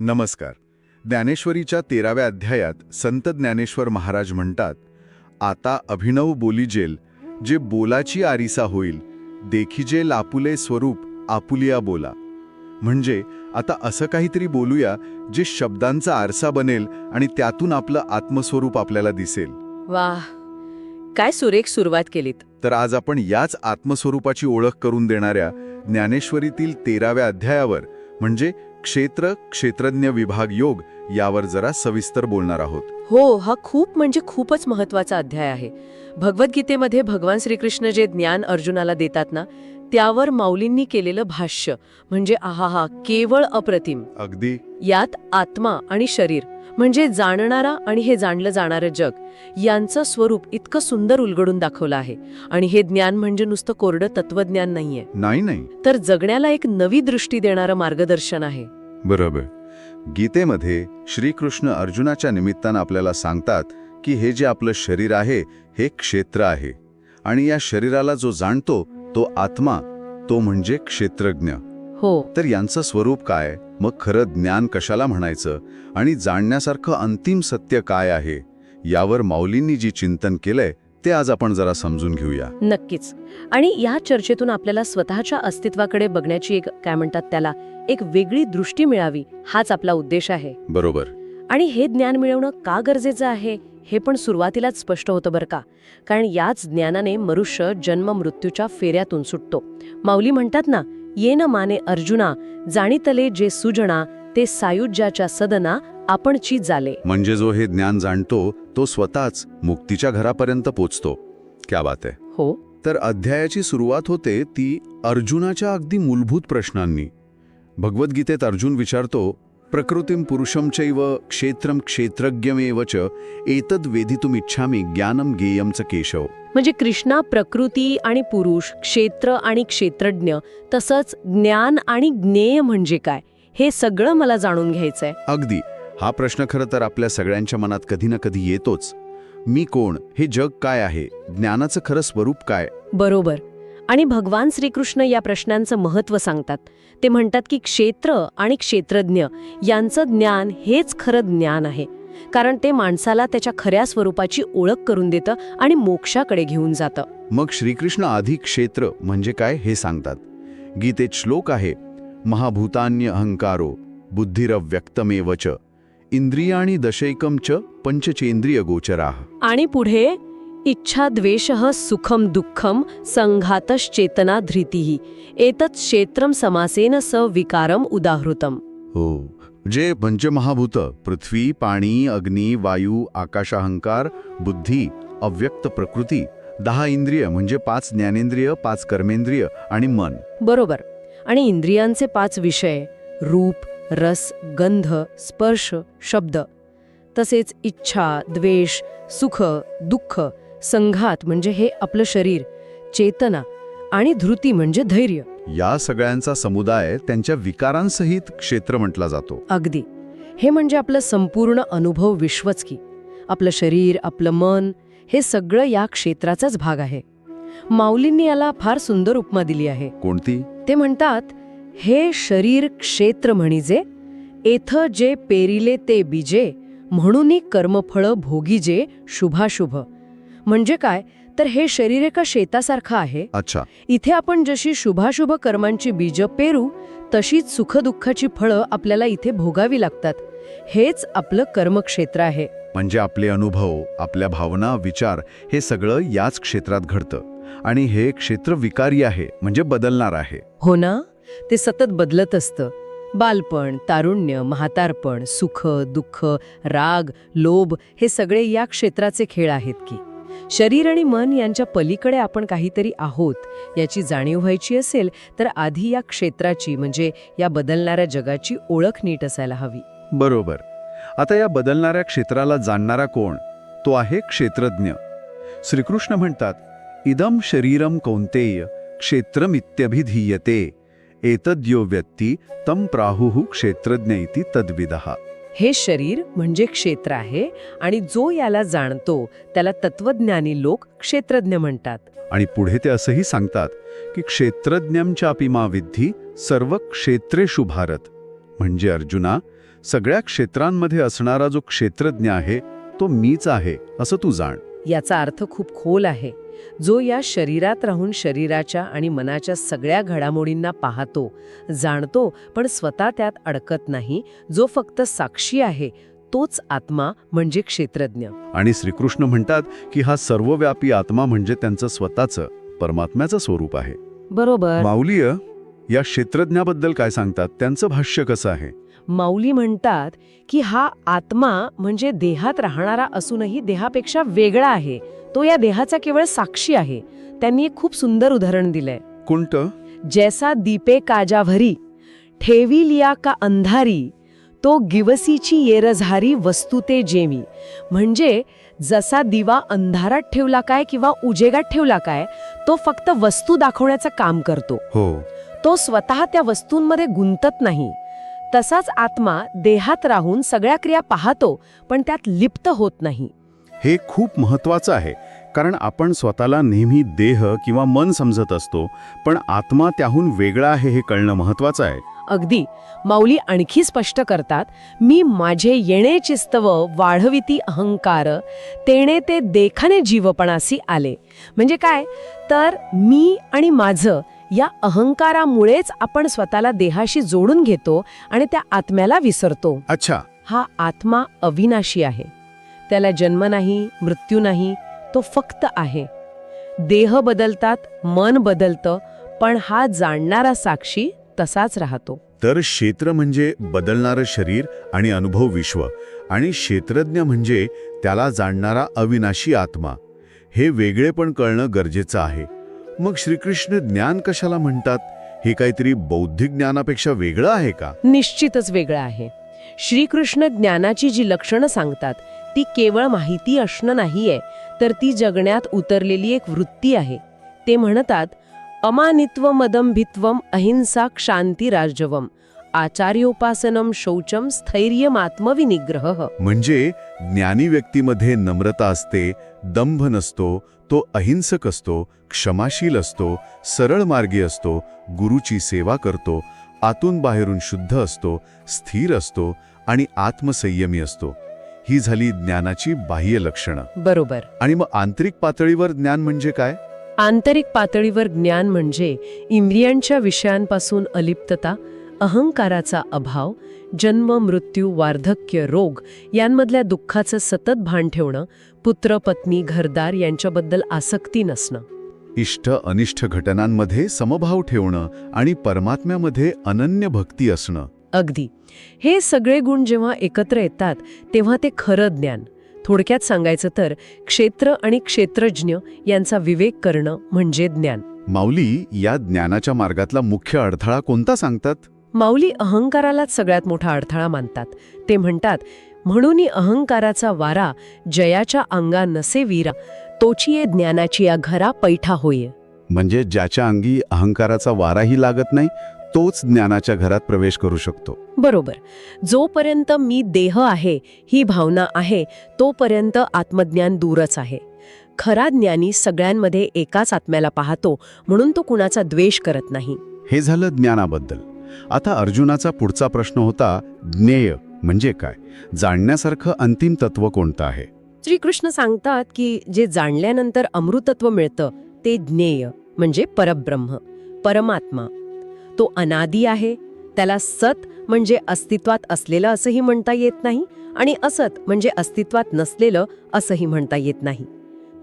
नमस्कार. ज्ञानेश्वरीच्या तेराव्या अध्यायात संत ज्ञानेश्वर महाराज म्हणतात आता अभिनव बोलीजेल जे बोलाची आरिसा होईल देखिजे लापुले स्वरूप आपुलिया बोला. म्हणजे आता असं काहीतरी बोलूया जे शब्दांचा आरसा बनेल आणि त्यातून आपलं आत्मस्वरूप आपल्याला दिसेल. वाह! काय सुरेख सुरुवात केलीत. तर आज आपण याच आत्मस्वरूपाची ओळख करून देणाऱ्या ज्ञानेश्वरीतील तेराव्या अध्यायावर म्हणजे क्षेत्र क्षेत्रज्ञ विभाग योग यावर जरा सविस्तर बोलणार आहोत. हो हा खूप म्हणजे खूपच महत्त्वाचा अध्याय आहे. भगवद्गीतेमध्ये भगवान श्रीकृष्ण जे ज्ञान अर्जुनाला देतात ना त्यावर माऊलींनी केलेलं भाष्य म्हणजे आहाहा केवळ अप्रतिम. अगदी. यात आत्मा आणि शरीर. म्हणजे जाणणारा आणि हे जाणलं जाणारं जग. यांचं स्वरूप इतकं सुंदर उलगडून दाखवलं आहे. आणि हे ज्ञान म्हणजे नुसतं कोरडं तत्वज्ञान नाहीये. नाही नाही. तर जगण्याला एक नवी दृष्टी देणारं मार्गदर्शन आहे. बरोबर. गीतेमध्ये श्रीकृष्ण अर्जुनाच्या निमित्तानं आपल्याला सांगतात की हे जे आपलं शरीर आहे हे क्षेत्र आहे. आणि या शरीराला जो जाणतो तो आत्मा तो म्हणजे क्षेत्रज्ञ. हो. तर यांचं स्वरूप काय? मग खरं ज्ञान कशाला म्हणायचं आणि जाणण्यासारखं अंतिम सत्य काय आहे यावर माऊलींनी जी चिंतन केलंय ते आज आपण जरा समजून घेऊया. नक्कीच. आणि या चर्चेतून आपल्याला स्वतःच्या अस्तित्वाकडे बघण्याची एक काय म्हणतात त्याला एक वेगळी दृष्टी मिळावी हाच आपला उद्देश आहे. बरोबर. आणि हे ज्ञान मिळवणं का गरजेचं आहे हे पण सुरुवातीलाच स्पष्ट होतं बरं का. कारण याच ज्ञानाने मनुष्य जन्म मृत्यूच्या फेऱ्यातून सुटतो. माऊली म्हणतात ना ये न माने अर्जुना जाणीतले जे सुजणा ते सायुज्याच्या सदना आपणची जाले. म्हणजे जो हे ज्ञान जाणतो तो स्वतःच मुक्तीच्या घरापर्यंत पोचतो. क्या बात आहे हो. तर अध्यायाची सुरुवात होते ती अर्जुनाच्या अगदी मूलभूत प्रश्नांनी. भगवद्गीतेत अर्जुन विचारतो प्रकृतीम पुरुषम चैव क्षेत्रम क्षेत्रज्ञमेव च एतद वेधितुमिच्छामी ज्ञानम गेयमच केशव. म्हणजे कृष्णा प्रकृती आणि पुरुष क्षेत्र आणि क्षेत्रज्ञ तसंच ज्ञान आणि ज्ञेय म्हणजे काय? हे सगळं मला जाणून घ्यायचंय. अगदी. हा प्रश्न खरं तर आपल्या सगळ्यांच्या मनात कधी ना कधी येतोच. मी कोण? हे जग काय आहे? ज्ञानाचं खरं स्वरूप काय? बरोबर. आणि भगवान श्रीकृष्ण या प्रश्नांचं महत्त्व सांगतात. ते म्हणतात की क्षेत्र आणि क्षेत्रज्ञ यांचं ज्ञान हेच खरं ज्ञान आहे. कारण ते माणसाला त्याच्या खऱ्या स्वरूपाची ओळख करून देतं आणि मोक्षाकडे घेऊन जातं. मग श्रीकृष्ण आधी क्षेत्र म्हणजे काय हे सांगतात. गीतेत श्लोक आहे महाभूतान्य अहंकारो बुद्धिरव्यक्तमेव च इंद्रियाणी दशैकम च पंचचेंद्रिय गोचराः. आणि पुढे इच्छा द्वेष सुखम दुःखम संघातश्चेतना धृतीही एतत् क्षेत्रम समासेन स विकारम उदाहृतम. हो. जे पंचमहाभूत पृथ्वी पाणी अग्नी वायू आकाशाहंकार बुद्धी अव्यक्त प्रकृती दहा इंद्रिय म्हणजे पाच ज्ञानेंद्रिय पाच कर्मेंद्रिय आणि मन. बरोबर. आणि इंद्रियांचे पाच विषय रूप रस गंध स्पर्श शब्द. तसेच इच्छा द्वेष सुख दुःख संघात म्हणजे हे आपलं शरीर चेतना आणि धृती म्हणजे धैर्य. या सगळ्यांचा समुदाय त्यांच्या विकारांसहित क्षेत्र म्हटला जातो. अगदी. हे म्हणजे आपलं संपूर्ण अनुभव विश्वच की. आपलं शरीर आपलं मन हे सगळं या क्षेत्राचाच भाग आहे. माऊलींनी याला फार सुंदर उपमा दिली आहे. कोणती? ते म्हणतात हे शरीर क्षेत्र म्हणिजे एथ जे पेरिले ते बीजे म्हणून कर्मफळ भोगीजे शुभाशुभ. म्हणजे काय? तर हे शरीर एका शेतासारखं आहे. अच्छा. इथे आपण जशी शुभाशुभ कर्मांची बीज पेरू तशीच सुखदुःखाची फळं आपल्याला इथे भोगावी लागतात. हेच आपलं कर्मक्षेत्र आहे. म्हणजे आपले अनुभव आपल्या भावना विचार हे सगळं याच क्षेत्रात घडतं. आणि हे क्षेत्र विकारी आहे म्हणजे बदलणार आहे. हो ना? ते सतत बदलत असतं. बालपण तारुण्य म्हातारपण सुख दुःख राग लोभ हे सगळे या क्षेत्राचे खेळ आहेत की. शरीर आणि मन यांच्या पलीकडे आपण काहीतरी आहोत याची जाणीव व्हायची असेल तर आधी या क्षेत्राची म्हणजे या बदलणाऱ्या जगाची ओळख नीट असायला हवी. बरोबर. आता या बदलणाऱ्या क्षेत्राला जाणणारा कोण? तो आहे क्षेत्रज्ञ. श्रीकृष्ण म्हणतात इदम शरीरम कौंतेय क्षेत्रमित्यभिधीयते एतद्यो व्यक्ती तम प्राहुः क्षेत्रज्ञ इति तद्विदः. हे शरीर म्हणजे क्षेत्र आहे आणि जो याला जाणतो त्याला तत्वज्ञानी लोक क्षेत्रज्ञ म्हणतात. आणि पुढे ते असंही सांगतात की क्षेत्रज्ञम चापि मा विद्धी सर्व क्षेत्रेषु भारत. म्हणजे अर्जुना सगळ्या क्षेत्रांमध्ये असणारा जो क्षेत्रज्ञ आहे तो मीच आहे असं तू जाण. याचा अर्थ खूप खोल आहे. जो या शरीरात राहून शरीराच्या आणि मनाच्या सगळ्या घडामोडींना पाहतो जाणतो पण स्वतः त्यात अडकत नाही जो फक्त साक्षी आहे तोच आत्मा म्हणजे क्षेत्रज्ञ. आणि श्रीकृष्ण म्हणतात की हा सर्वव्यापी आत्मा म्हणजे त्यांचं स्वतःचं परमात्म्याचं स्वरूप आहे. बरोबर. माऊलीय या क्षेत्रज्ञाबद्दल काय सांगतात? त्यांचं भाष्य कसं आहे? माऊली म्हणतात की हा आत्मा म्हणजे देहात राहणारा असूनही देहापेक्षा वेगळा आहे. तो या देहाचा केवळ साक्षी आहे. त्यांनी एक खूप सुंदर उदाहरण दिलंय. कोणतं? जैसा दीपे काजाभरी ठेविलिया का अंधारी तो गिवसीची येरझारी वस्तू ते जेमी म्हणजे जसा दिवा अंधारात ठेवला काय किंवा उजेगात ठेवला काय तो फक्त वस्तू दाखवण्याचं काम करतो. हो. तो स्वतः त्या वस्तूंमध्ये गुंतत नाही. तसाच आत्मा देहात राहून सगळ्या क्रिया पाहतो पण त्यात लिप्त होत नाही. हे खूप महत्वाचं आहे कारण आपण स्वतःला नेहमी देह किंवा मन समजत असतो पण आत्मा त्याहून वेगळा आहे हे कळणं महत्वाचं आहे. अगदी. माऊली आणखी स्पष्ट करतात मी माझे येणे चिस्तव वाढविती अहंकार तेणे ते देखाने जीवपणासी आले. म्हणजे काय? तर मी आणि माझं या अहंकारामुळेच आपण स्वतःला देहाशी जोडून घेतो आणि त्या आत्म्याला विसरतो. अच्छा. हा आत्मा अविनाशी आहे. त्याला जन्म नाही मृत्यू नाही तो फक्त आहे. देह बदलतात मन बदलतं पण हा जाणणारा साक्षी तसाच राहतो. तर क्षेत्र म्हणजे बदलणारं शरीर आणि अनुभव विश्व आणि क्षेत्रज्ञ म्हणजे त्याला जाणणारा अविनाशी आत्मा. हे वेगळेपण कळणं गरजेचं आहे. मग श्रीकृष्ण ज्ञान कशाला म्हणतात? हे काहीतरी बौद्धिक ज्ञानापेक्षा वेगळं आहे का? निश्चितच वेगळं आहे. श्रीकृष्ण ज्ञानाची जी लक्षणं सांगतात ती केवळ माहिती असणं नाहीये तर ती जगण्यात उतरलेली एक वृत्ती आहे. ते म्हणतात अमानित्व मदंभित्वम अहिंसा क्षांती राजवम आचार्योपासनम शौचम स्थैर्यमात्मविनिग्रह. म्हणजे ज्ञानी व्यक्तीमध्ये नम्रता असते दंभ नसतो तो अहिंसक असतो क्षमाशील असतो सरळ मार्गी असतो गुरुची सेवा करतो आतून बाहेरून शुद्ध असतो स्थिर असतो आणि आत्मसंयमी असतो. ही झाली ज्ञानाची बाह्य लक्षणं. बरोबर. आणि मग आंतरिक पातळीवर ज्ञान म्हणजे काय? आंतरिक पातळीवर ज्ञान म्हणजे इंद्रियांच्या विषयांपासून अलिप्तता अहंकाराचा अभाव जन्म मृत्यू वार्धक्य रोग यांमधल्या दुःखाचं सतत भान ठेवणं पुत्र पत्नी घरदार यांच्याबद्दल आसक्ती नसणं. इष्ट अनिष्ट घटनांमध्ये समभाव ठेवणं आणि परमात्म्यामध्ये अनन्य भक्ती असणं. अगदी. हे सगळे गुण जेव्हा एकत्र येतात तेव्हा ते खरं ज्ञान. थोडक्यात सांगायचं तर क्षेत्र आणि क्षेत्रज्ञ यांचा विवेक करणं म्हणजे ज्ञान. माऊली या ज्ञानाच्या मार्गातला मुख्य अडथळा कोणता सांगतात? माऊली अहंकारालाच सगळ्यात मोठा अडथळा मानतात. ते म्हणतात म्हणून अहंकाराचा वारा जयाच्या अंगा नसे वीरा तोची ये ज्ञानाची या घरा पैठा होय. म्हणजे ज्याच्या अंगी अहंकाराचा वाराही लागत नाही तोच ज्ञानाच्या घरात प्रवेश करू शकतो. बरोबर. जोपर्यंत मी देह आहे ही भावना आहे तोपर्यंत आत्मज्ञान दूरच आहे. खरा ज्ञानी सगळ्यांमध्ये एकाच आत्म्याला पाहतो म्हणून तो कुणाचा द्वेष करत नाही. हे झालं ज्ञानाबद्दल. आता अर्जुनाचा पुढचा प्रश्न होता ज्ञेय म्हणजे काय? जाणण्यासारखं अंतिम तत्व कोणतं आहे? श्रीकृष्ण सांगतात की जे जाणल्यानंतर अमृतत्व मिळतं ते ज्ञेय म्हणजे परब्रह्म परमात्मा. तो अनादी आहे त्याला सत म्हणजे अस्तित्वात असलेलं असंही म्हणता येत नाही आणि असत म्हणजे अस्तित्वात नसलेलं असंही म्हणता येत नाही.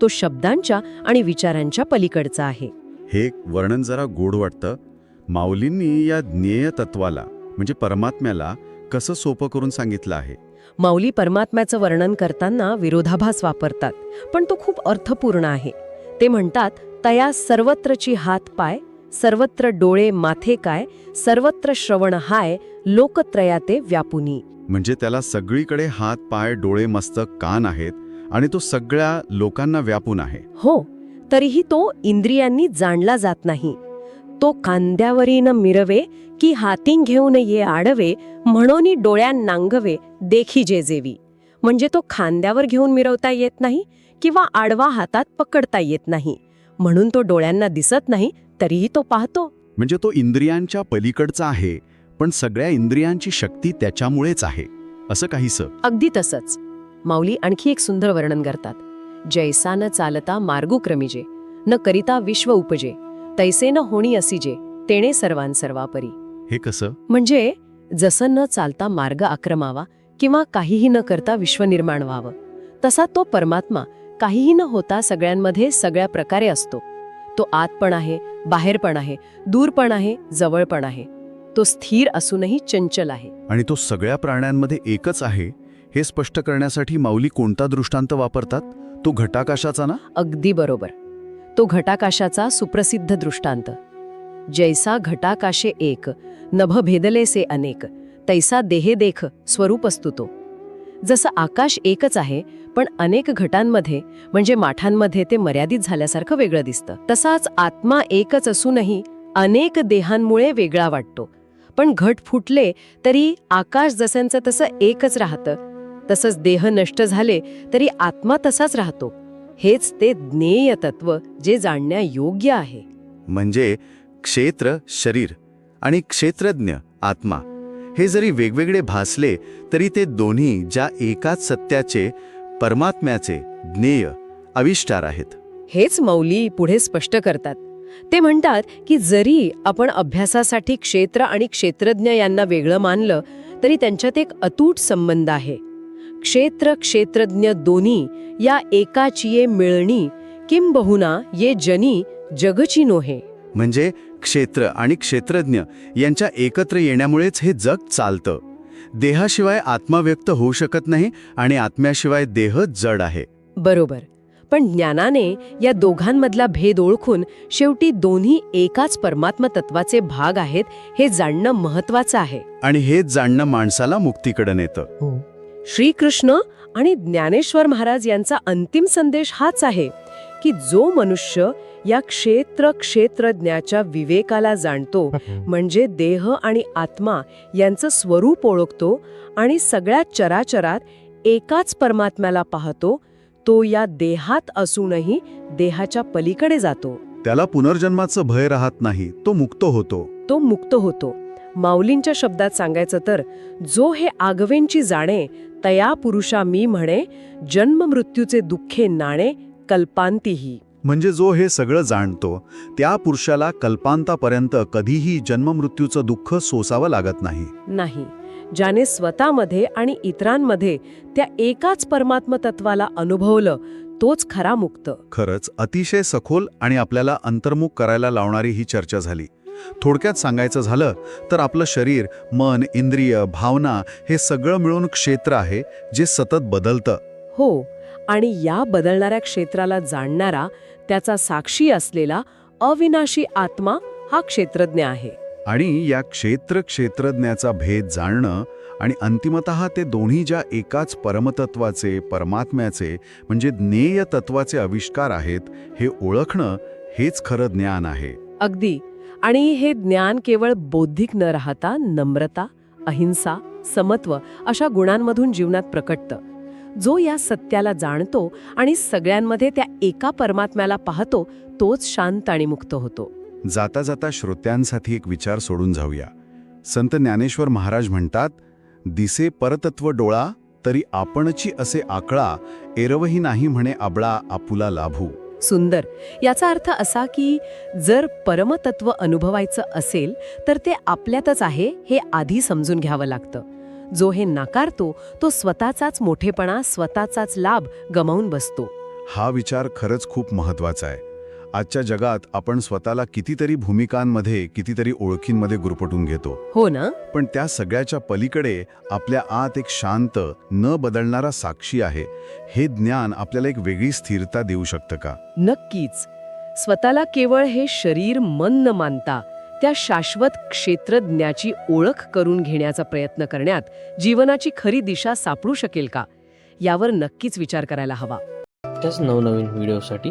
तो शब्दांच्या आणि विचारांच्या पलीकडचा आहे. हे वर्णन जरा गोड वाटतं माऊलींनी या ज्ञेय तत्वाला म्हणजे परमात्म्याला कसं सोपं करून सांगितलं आहे? माऊली परमात्म्याचं वर्णन करताना विरोधाभास वापरतात पण तो खूप अर्थपूर्ण आहे. ते म्हणतात तया सर्वत्रची हात पाय सर्वत्र डोळे माथे काय सर्वत्र श्रवण हाय लोकत्रयाते व्यापुनी. म्हणजे त्याला सगळीकडे हात पाय डोळे मस्तक कान आहेत आणि तो सगळ्या लोकांना व्यापून आहे. हो तरीही तो इंद्रियांनी जाणला जात नाही. तो खांद्यावरीन मिरवे की हातीन घेऊन ये आडवे म्हणून डोळ्यान नांगवे देखी जे जेवी. म्हणजे तो खांद्यावर घेऊन मिरवता येत नाही किंवा आडवा हातात पकडता येत नाही. म्हणून तो डोळ्यांना दिसत नाही तरीही तो पाहतो. म्हणजे तो इंद्रियांच्या पलीकडचा आहे पण सगळ्या इंद्रियांची शक्ती त्याच्यामुळेच आहे. असं काहीसं. अगदी तसंच. माऊली आणखी एक सुंदर वर्णन करतात. जैसा न चालता मार्गू क्रमिजे न करिता विश्व उपजे. तैसे न होणी असिजे तेणे सर्वान सर्वापरी. हे कसं? म्हणजे जसं न चालता मार्ग आक्रमावा किंवा काहीही न करता विश्व निर्माण व्हावं तसा तो परमात्मा काहीही न होता सगळ्यांमध्ये सगळ्या प्रकारे असतो. तो आत पण आहे बाहेर पण आहे दूर पण आहे जवळ पण आहे. तो स्थिर असूनही चंचल आहे. आणि तो सगळ्या प्राण्यांमध्ये एकच आहे हे स्पष्ट करण्यासाठी माऊली कोणता दृष्टांत वापरतात? तो घटाकाशाचा ना? अगदी बरोबर. तो घटाकाशाचा सुप्रसिद्ध दृष्टांत. जैसा घटाकाशे एक नभ भेदलेसे अनेक तैसा देहे देख स्वरूप असतो तो जसं आकाश एकच आहे पण अनेक घटांमध्ये म्हणजे माठांमध्ये ते मर्यादित झाल्यासारखं वेगळं दिसतं. तसाच आत्मा एकच असूनही अनेक देहांमुळे वेगळा वाटतो. पण घट फुटले तरी आकाश जस्यांचं तसं एकच राहतं. तसंच देह नष्ट झाले तरी आत्मा तसाच राहतो. हेच ते ज्ञेय तत्व जे जाणण्या योग्य आहे. म्हणजे क्षेत्र शरीर आणि क्षेत्रज्ञ आत्मा हे जरी वेगवेगळे भासले तरी ते दोन्ही ज्या एकाच सत्याचे परमात्म्याचे ज्ञेय आविष्कार आहेत. हेच मौली पुढे स्पष्ट करतात. ते म्हणतात की जरी आपण अभ्यासासाठी क्षेत्र आणि क्षेत्रज्ञ यांना वेगळं मानलं तरी त्यांच्यात एक अतूट संबंध आहे. क्षेत्र क्षेत्रज्ञ दोन्ही या एकाची मिळणी किंबहुना ये जनी जगची नोहे. म्हणजे क्षेत्र आणि क्षेत्रज्ञ यांच्या एकत्र येण्यामुळेच हे जग चालतं. देहाशिवाय आत्मा व्यक्त होऊ शकत नाही आणि आत्म्याशिवाय देह जड आहे. बरोबर. पण ज्ञानाने या दोघांमधला भेद ओळखून शेवटी दोन्ही एकाच परमात्म तत्वाचे भाग आहेत हे जाणणं महत्वाचं आहे. आणि हेच जाणणं माणसाला मुक्तीकडे नेतं. श्रीकृष्ण आणि ज्ञानेश्वर महाराज यांचा अंतिम संदेश हाच आहे की जो मनुष्य या क्षेत्र क्षेत्रज्ञाच्या विवेकाला जाणतो म्हणजे देह आणि आत्मा यांचं स्वरूप ओळखतो आणि सगळ्या चराचरात एकाच परमात्म्याला पाहतो तो या देहात असूनही देहाच्या पलीकडे जातो. त्याला पुनर्जन्माचं भय राहत नाही तो मुक्त होतो. तो मुक्त होतो. माऊलींच्या शब्दात सांगायचं तर जो हे आगवेंची जाणे तया पुरुषा मी म्हणे जन्म मृत्यूचे दुःखे नाणे कल्पांतीही. म्हणजे जो हे सगळं जाणतो त्या पुरुषाला कल्पांतापर्यंत कधीही जन्ममृत्यूचं दुःख सोसावं लागत नाही. नाही. ज्याने स्वतःमध्ये आणि इतरांमध्ये त्या एकाच परमात्म तत्वाला अनुभवलं तोच खरा मुक्त. खरंच अतिशय सखोल आणि आपल्याला अंतर्मुख करायला लावणारी ही चर्चा झाली. थोडक्यात सांगायचं झालं तर आपलं शरीर मन इंद्रिय भावना हे सगळं मिळून क्षेत्र आहे जे सतत बदलतं. हो आणि या बदलणाऱ्या क्षेत्राला जाणणारा त्याचा साक्षी असलेला अविनाशी आत्मा हा क्षेत्रज्ञ आहे. आणि या क्षेत्र क्षेत्रज्ञाचा भेद जाणणं आणि अंतिमतः ते दोन्ही ज्या एकाच परमतत्वाचे परमात्म्याचे म्हणजे ज्ञेय तत्वाचे आविष्कार आहेत हे ओळखणं हेच खरं ज्ञान आहे. अगदी. आणि हे ज्ञान केवळ बौद्धिक न राहता नम्रता अहिंसा समत्व अशा गुणांमधून जीवनात प्रकटतं. जो या सत्याला जाणतो आणि सगळ्यांमध्ये त्या एका परमात्म्याला पाहतो तोच शांत आणि मुक्त होतो. जाता जाता श्रोत्यांसाठी एक विचार सोडून जाऊया. संत ज्ञानेश्वर महाराज म्हणतात दिसे परतत्व डोळा तरी आपणची असे आकळा एरवही नाही म्हणे आबळा आपुला लाभू. सुंदर. याचा अर्थ असा की जर परमतत्व अनुभवायचं असेल तर ते आपल्यातच आहे हे आधी समजून घ्यावं लागतं. जो हे नाकारतो तो स्वतःचाच मोठेपणा स्वतःचाच लाभ गमावून बसतो. हा विचार खरंच खूप महत्त्वाचा आहे. आजच्या जगात आपण स्वतःला कितीतरी भूमिकांमध्ये कितीतरी ओळखींमध्ये गुरपटून घेतो. हो ना? पण त्या सगळ्याच्या पलीकडे आपल्या आत एक शांत न बदलणारा साक्षी आहे. हे ज्ञान आपल्याला एक वेगळी स्थिरता देऊ शकतं का? नक्कीच. स्वतःला केवळ हे शरीर मन न मानता त्या शाश्वत क्षेत्रज्ञाची ओळख करून घेण्याचा प्रयत्न करण्यात जीवनाची खरी दिशा सापडू शकेल का? यावर नक्कीच विचार करायला हवा. त्याच नवनवीन व्हिडिओसाठी